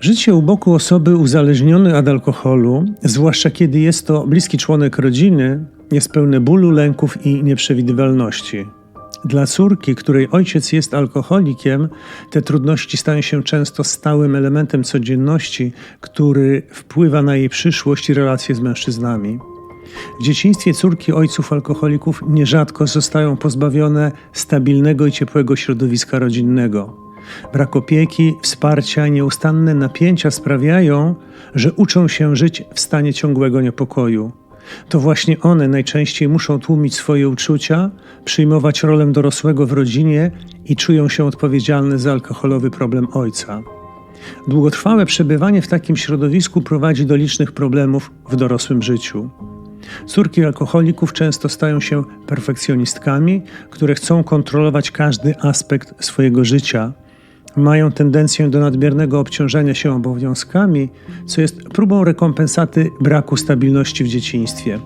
Życie u boku osoby uzależnionej od alkoholu, zwłaszcza kiedy jest to bliski członek rodziny, jest pełne bólu, lęków i nieprzewidywalności. Dla córki, której ojciec jest alkoholikiem, te trudności stają się często stałym elementem codzienności, który wpływa na jej przyszłość i relacje z mężczyznami. W dzieciństwie córki ojców alkoholików nierzadko zostają pozbawione stabilnego i ciepłego środowiska rodzinnego. Brak opieki, wsparcia nieustanne napięcia sprawiają, że uczą się żyć w stanie ciągłego niepokoju. To właśnie one najczęściej muszą tłumić swoje uczucia, przyjmować rolę dorosłego w rodzinie i czują się odpowiedzialne za alkoholowy problem ojca. Długotrwałe przebywanie w takim środowisku prowadzi do licznych problemów w dorosłym życiu. Córki alkoholików często stają się perfekcjonistkami, które chcą kontrolować każdy aspekt swojego życia. Mają tendencję do nadmiernego obciążenia się obowiązkami, co jest próbą rekompensaty braku stabilności w dzieciństwie.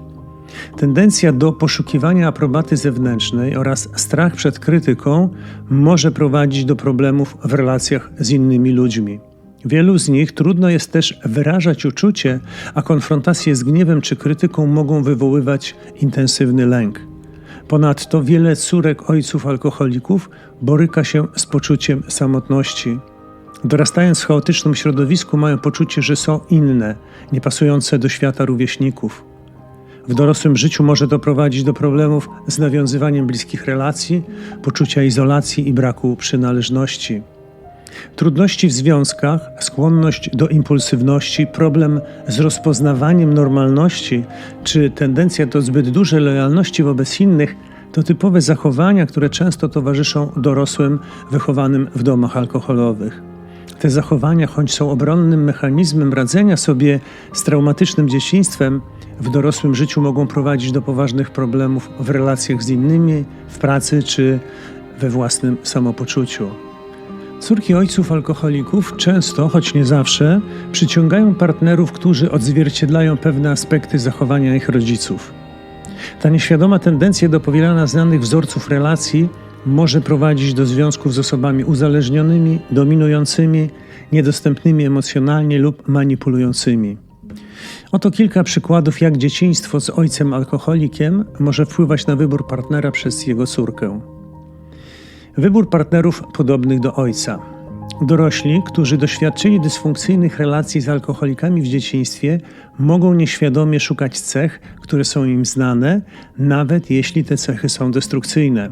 Tendencja do poszukiwania aprobaty zewnętrznej oraz strach przed krytyką może prowadzić do problemów w relacjach z innymi ludźmi. Wielu z nich trudno jest też wyrażać uczucie, a konfrontacje z gniewem czy krytyką mogą wywoływać intensywny lęk. Ponadto wiele córek ojców alkoholików boryka się z poczuciem samotności. Dorastając w chaotycznym środowisku, mają poczucie, że są inne, niepasujące do świata rówieśników. W dorosłym życiu może doprowadzić do problemów z nawiązywaniem bliskich relacji, poczucia izolacji i braku przynależności. Trudności w związkach, skłonność do impulsywności, problem z rozpoznawaniem normalności czy tendencja do zbyt dużej lojalności wobec innych to typowe zachowania, które często towarzyszą dorosłym wychowanym w domach alkoholowych. Te zachowania, choć są obronnym mechanizmem radzenia sobie z traumatycznym dzieciństwem, w dorosłym życiu mogą prowadzić do poważnych problemów w relacjach z innymi, w pracy czy we własnym samopoczuciu. Córki ojców alkoholików często, choć nie zawsze, przyciągają partnerów, którzy odzwierciedlają pewne aspekty zachowania ich rodziców. Ta nieświadoma tendencja do powielania znanych wzorców relacji może prowadzić do związków z osobami uzależnionymi, dominującymi, niedostępnymi emocjonalnie lub manipulującymi. Oto kilka przykładów, jak dzieciństwo z ojcem alkoholikiem może wpływać na wybór partnera przez jego córkę. Wybór partnerów podobnych do ojca. Dorośli, którzy doświadczyli dysfunkcyjnych relacji z alkoholikami w dzieciństwie, mogą nieświadomie szukać cech, które są im znane, nawet jeśli te cechy są destrukcyjne.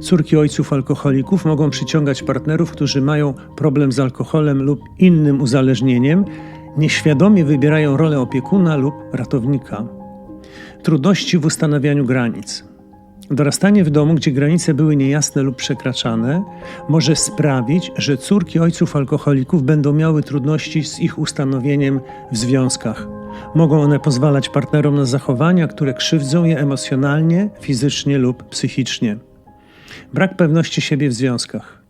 Córki ojców alkoholików mogą przyciągać partnerów, którzy mają problem z alkoholem lub innym uzależnieniem, nieświadomie wybierają rolę opiekuna lub ratownika. Trudności w ustanawianiu granic. Dorastanie w domu, gdzie granice były niejasne lub przekraczane, może sprawić, że córki ojców alkoholików będą miały trudności z ich ustanowieniem w związkach. Mogą one pozwalać partnerom na zachowania, które krzywdzą je emocjonalnie, fizycznie lub psychicznie. Brak pewności siebie w związkach.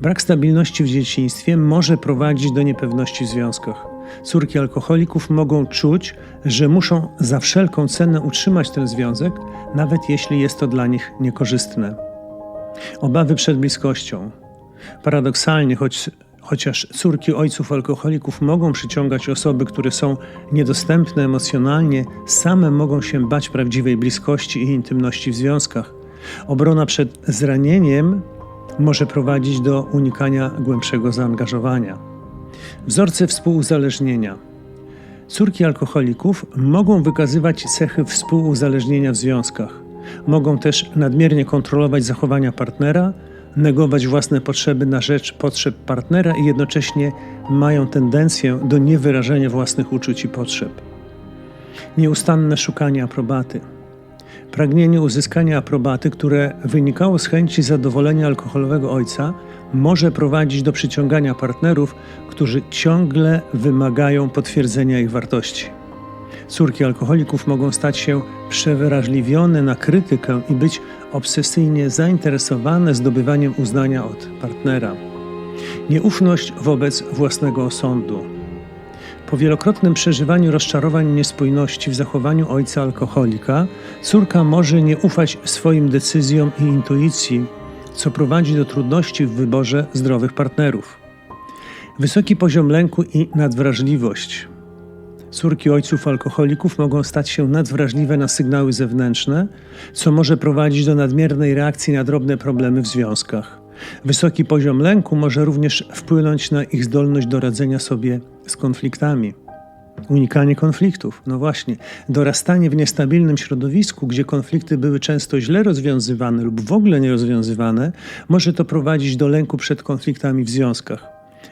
Brak stabilności w dzieciństwie może prowadzić do niepewności w związkach. Córki alkoholików mogą czuć, że muszą za wszelką cenę utrzymać ten związek, nawet jeśli jest to dla nich niekorzystne. Obawy przed bliskością. Paradoksalnie, choć, chociaż córki ojców alkoholików mogą przyciągać osoby, które są niedostępne emocjonalnie, same mogą się bać prawdziwej bliskości i intymności w związkach. Obrona przed zranieniem może prowadzić do unikania głębszego zaangażowania. Wzorce współuzależnienia. Córki alkoholików mogą wykazywać cechy współuzależnienia w związkach. Mogą też nadmiernie kontrolować zachowania partnera, negować własne potrzeby na rzecz potrzeb partnera i jednocześnie mają tendencję do niewyrażenia własnych uczuć i potrzeb. Nieustanne szukanie aprobaty. Pragnienie uzyskania aprobaty, które wynikało z chęci zadowolenia alkoholowego ojca, może prowadzić do przyciągania partnerów, którzy ciągle wymagają potwierdzenia ich wartości. Córki alkoholików mogą stać się przewrażliwione na krytykę i być obsesyjnie zainteresowane zdobywaniem uznania od partnera. Nieufność wobec własnego osądu. Po wielokrotnym przeżywaniu rozczarowań niespójności w zachowaniu ojca alkoholika, córka może nie ufać swoim decyzjom i intuicji, co prowadzi do trudności w wyborze zdrowych partnerów. Wysoki poziom lęku i nadwrażliwość. Córki ojców alkoholików mogą stać się nadwrażliwe na sygnały zewnętrzne, co może prowadzić do nadmiernej reakcji na drobne problemy w związkach. Wysoki poziom lęku może również wpłynąć na ich zdolność do radzenia sobie z konfliktami. Unikanie konfliktów. No właśnie, dorastanie w niestabilnym środowisku, gdzie konflikty były często źle rozwiązywane lub w ogóle nie rozwiązywane, może to prowadzić do lęku przed konfliktami w związkach.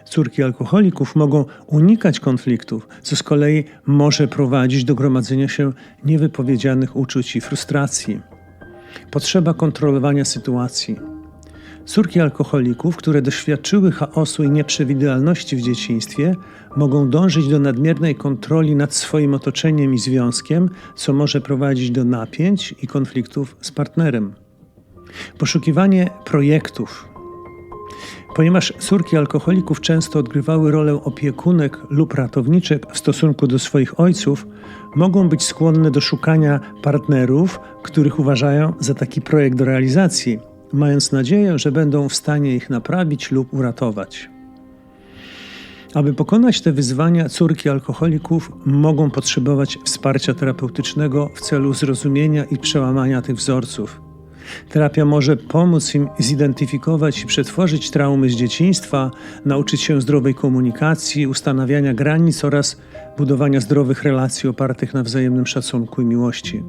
Córki alkoholików mogą unikać konfliktów, co z kolei może prowadzić do gromadzenia się niewypowiedzianych uczuć i frustracji. Potrzeba kontrolowania sytuacji. Córki alkoholików, które doświadczyły chaosu i nieprzewidywalności w dzieciństwie, mogą dążyć do nadmiernej kontroli nad swoim otoczeniem i związkiem, co może prowadzić do napięć i konfliktów z partnerem. Poszukiwanie projektów, Ponieważ córki alkoholików często odgrywały rolę opiekunek lub ratowniczek w stosunku do swoich ojców, mogą być skłonne do szukania partnerów, których uważają za taki projekt do realizacji, mając nadzieję, że będą w stanie ich naprawić lub uratować. Aby pokonać te wyzwania, córki alkoholików mogą potrzebować wsparcia terapeutycznego w celu zrozumienia i przełamania tych wzorców. Terapia może pomóc im zidentyfikować i przetworzyć traumy z dzieciństwa, nauczyć się zdrowej komunikacji, ustanawiania granic oraz budowania zdrowych relacji opartych na wzajemnym szacunku i miłości.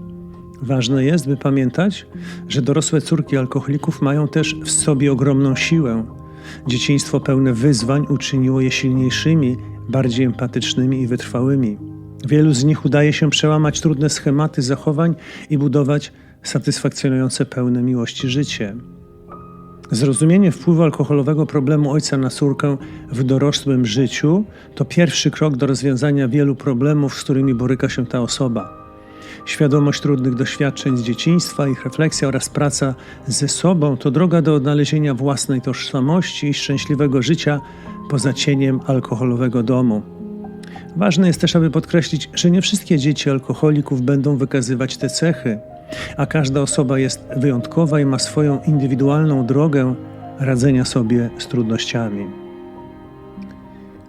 Ważne jest, by pamiętać, że dorosłe córki alkoholików mają też w sobie ogromną siłę. Dzieciństwo pełne wyzwań uczyniło je silniejszymi, bardziej empatycznymi i wytrwałymi. Wielu z nich udaje się przełamać trudne schematy zachowań i budować satysfakcjonujące, pełne miłości życie. Zrozumienie wpływu alkoholowego problemu ojca na córkę w dorosłym życiu to pierwszy krok do rozwiązania wielu problemów, z którymi boryka się ta osoba. Świadomość trudnych doświadczeń z dzieciństwa, ich refleksja oraz praca ze sobą to droga do odnalezienia własnej tożsamości i szczęśliwego życia poza cieniem alkoholowego domu. Ważne jest też, aby podkreślić, że nie wszystkie dzieci alkoholików będą wykazywać te cechy a każda osoba jest wyjątkowa i ma swoją indywidualną drogę radzenia sobie z trudnościami.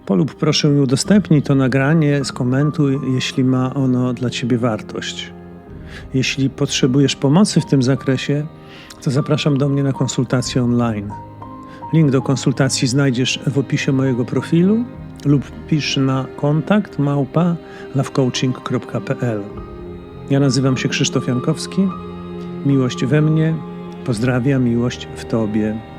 Polub proszę i udostępnij to nagranie, skomentuj, jeśli ma ono dla Ciebie wartość. Jeśli potrzebujesz pomocy w tym zakresie, to zapraszam do mnie na konsultację online. Link do konsultacji znajdziesz w opisie mojego profilu lub pisz na kontakt małpa lovecoaching.pl. Ja nazywam się Krzysztof Jankowski. Miłość we mnie, pozdrawiam miłość w Tobie.